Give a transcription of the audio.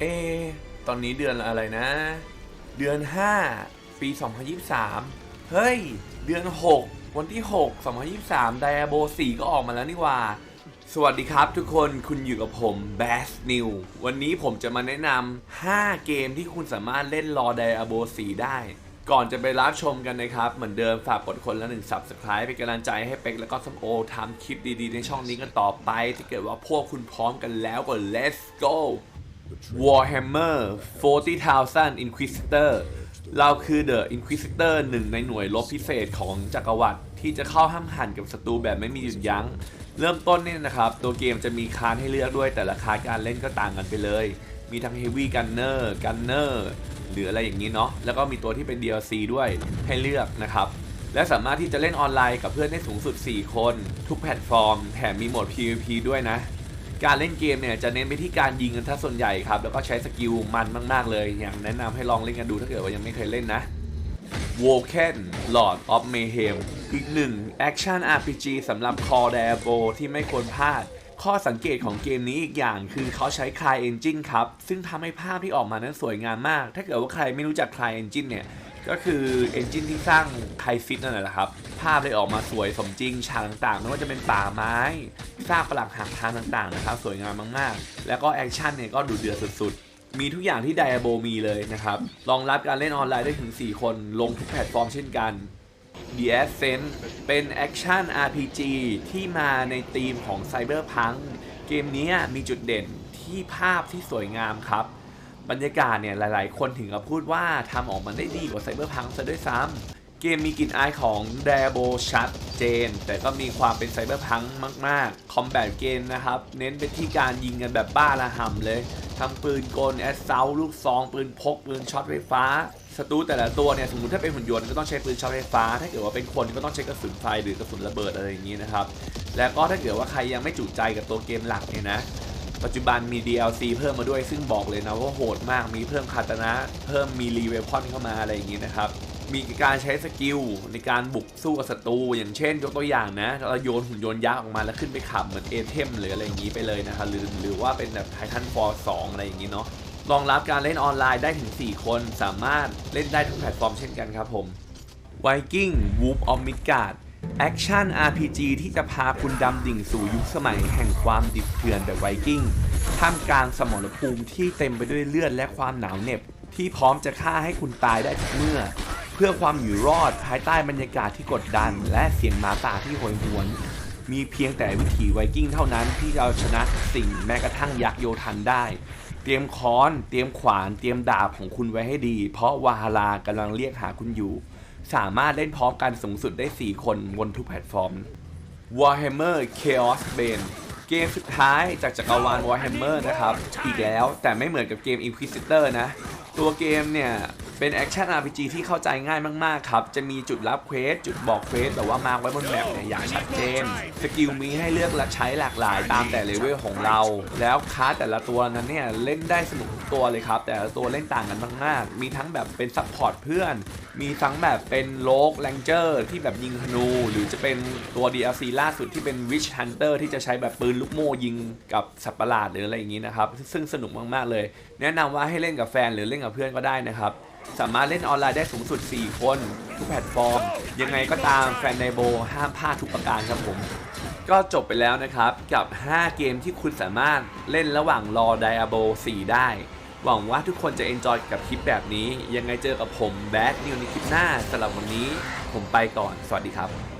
เอ ตอนนี้เดือนอะไรนะ เดือน 5 ปี 2023 เฮ้ย เดือน 6 วันที่ 6 2023 Diablo 4ก็ออกมาแล้วนี่ว่า สวัสดีครับทุกคนคุณอยู่กับผม Bass New วันนี้ผมจะมาแนะนำ 5 เกมที่คุณสามารถเล่นรอ Diablo 4ได้ก่อนจะไปรับชมกันนะครับ เหมือนเดิมฝากกดคนละหนึ่ง Subscribe เป็นกำลังใจให้เป็กแล้วก็สมโอทำคลิปดีๆ ในช่องนี้กันต่อไป ถ้าเกิดว่าพวกคุณพร้อมกันแล้วก็ let's go Warhammer 40,000 Inquisitor เราคือ The Inquisitor หนึ่งในหน่วยรบพิเศษของจักรวรรดิที่จะเข้าห้ามหันกับศัตรูแบบไม่มีหยุดยัง้ง เริ่มต้นเนี่ยนะครับ ตัวเกมจะมีคานให้เลือกด้วยแต่ละคานการเล่นก็ต่างกันไปเลย มีทั้ง Heavy Gunner Gunner หรืออะไรอย่างนี้เนาะแล้วก็มีตัวที่เป็น DLC ด้วยให้เลือกนะครับและสามารถที่จะเล่นออนไลน์กับเพื่อนได้สูงสุด 4 คน ทุกแพลตฟอร์ม แถมมีโหมด PVP ด้วยนะ การเล่นเกมเนี่ยจะเน้นไปที่การยิงกันถ้าส่วนใหญ่ครับ แล้วก็ใช้สกิลมันมาก ๆ เลย อย่างแนะนำให้ลองเล่นกันดูถ้าเกิดว่ายังไม่เคยเล่นนะ w o k e n Lord of Mayhem อีกหนึ่ง Action RPG สำหรับ Core Diablo ที่ไม่ควรพลาด ข้อสังเกตของเกมนี้อีกอย่างคือเขาใช้ Cry Engine ครับ ซึ่งทำให้ภาพที่ออกมานั้นสวยงามมาก ถ้าเกิดว่าใครไม่รู้จัก Cry Engine เนี่ย ก็คือ Engine ที่สร้างไทฟิตนั่นแหละครับ ภาพเลยออกมาสวยสมจริงฉากต่างๆไม่ว่าจะเป็นป่าไม้ซากปลักหักทางต่างๆนะครับ สวยงามมากๆ แล้วก็แอคชั่นเนี่ยก็ดูเดือดสุดๆ มีทุกอย่างที่ Diablo มีเลยนะครับรองรับการเล่นออนไลน์ได้ถึง 4 คน ลงทุกแพลตฟอร์มเช่นกัน The Ascent เป็นแอคชั่น RPG ที่มาในธีมของ Cyberpunk เกมนี้มีจุดเด่นที่ภาพที่สวยงามครับ บรรยากาศเนี่ยหลาย ๆ คนถึงกับพูดว่าทำออกมาได้ดีกว่า Cyberpunk ซะด้วยซ้ำเกมมีกลิ่นอายของ Diablo ชัดเจน แต่ก็มีความเป็น Cyberpunk มาก ๆ คอมแบทเกมนะครับ เน้นไปที่การยิงกันแบบบ้าระห่ำเลยทำปืนกลแอสเซาลูกซอง ปืนพก ปืนช็อตไฟฟ้าศัตรูแต่ละตัวเนี่ยสมมติถ้าเป็นหุ่นยนต์ก็ต้องใช้ปืนช็อตไฟฟ้า ถ้าเกิดว่าเป็นคนก็ต้องใช้กระสุนไฟหรือกระสุนระเบิดอะไรอย่างนี้นะครับ แล้วก็ถ้าเกิดว่าใครยังไม่จุใจกับตัวเกมหลักเนี่ยนะ ปัจจุบันมี DLC เพิ่มมาด้วยซึ่งบอกเลยนะว่าโหดมากมีเพิ่มคาตานะเพิ่มมีรีเวพอนเข้ามาอะไรอย่างนี้นะครับมีการใช้สกิลในการบุกสู้กับศัตรูอย่างเช่นยกตัวอย่างนะเราโยนหุ่นยนต์ยักษ์ออกมาแล้วขึ้นไปขับเหมือนเอเทมหรืออะไรอย่างนี้ไปเลยนะครับหรือหรือว่าเป็นแบบไททันฟอร์สอะไรอย่างนี้เนาะรองรับการเล่นออนไลน์ได้ถึง 4 คนสามารถเล่นได้ทุกแพลตฟอร์มเช่นกันครับผม Viking Wolf of Midgard แอคชั่น RPG ที่จะพาคุณดำดิ่งสู่ยุคสมัยแห่งความดิบเถื่อนแบบไวกิ้ง ท่ามกลางสมรภูมิที่เต็มไปด้วยเลือดและความหนาวเหน็บ ที่พร้อมจะฆ่าให้คุณตายได้ทุกเมื่อ เพื่อความอยู่รอดภายใต้บรรยากาศที่กดดัน และเสียงหมาป่าที่โหยหวน มีเพียงแต่วิถีไวกิ้งเท่านั้นที่จะเอาชนะสิ่งแม้กระทั่งยักษ์โยธันได้ เตรียมค้อน เตรียมขวาน เตรียมดาบของคุณไว้ให้ดี เพราะวาฮารากำลังเรียกหาคุณอยู่ สามารถเล่นพร้อมกันสูงสุดได้ 4 คนบนทุกแพลตฟอร์ม Warhammer Chaos Bane เกมสุดท้ายจากจักรวาล Warhammer นะครับ อีกแล้วแต่ไม่เหมือนกับเกม Inquisitor นะ ตัวเกมเนี่ย เป็นแอคชั่น RPG ที่เข้าใจง่ายมาก ๆ ครับ จะมีจุดรับเควส จุดบอกเควส แต่ว่ามาไว้บนแมปเนี่ยอย่างชัดเจน สกิลมีให้เลือกและใช้หลากหลายตามแต่เลเวลของเรา แล้วคลาสแต่ละตัวนั้นเนี่ย เล่นได้สนุกทุกตัวเลยครับ แต่ละตัวเล่นต่างกันมากๆ มีทั้งแบบเป็นซัพพอร์ตเพื่อน มีทั้งแบบเป็นโลกแลงเจอร์ที่แบบยิงธนู หรือจะเป็นตัว DLC ล่าสุดที่เป็น Witch Hunter ที่จะใช้แบบปืนลูกโม่ยิงกับสัตว์ประหลาดหรืออะไรอย่างนี้นะครับ ซึ่งสนุกมากๆเลย แนะนำว่าให้เล่นกับแฟนหรือเล่นกับเพื่อนก็ได้นะครับ สามารถเล่นออนไลน์ได้สูงสุด 4 คน ทุกแพลตฟอร์ม ยังไงก็ตามแฟนในโบห้ามพลาดทุกประการครับผม ก็จบไปแล้วนะครับ กับ 5 เกมที่คุณสามารถเล่นระหว่างรอไดอาโบ4 ได้ หวังว่าทุกคนจะเอนจอยกับคลิปแบบนี้ ยังไงเจอกับผมแบดนิวในคลิปหน้าสำหรับวันนี้ ผมไปก่อน สวัสดีครับ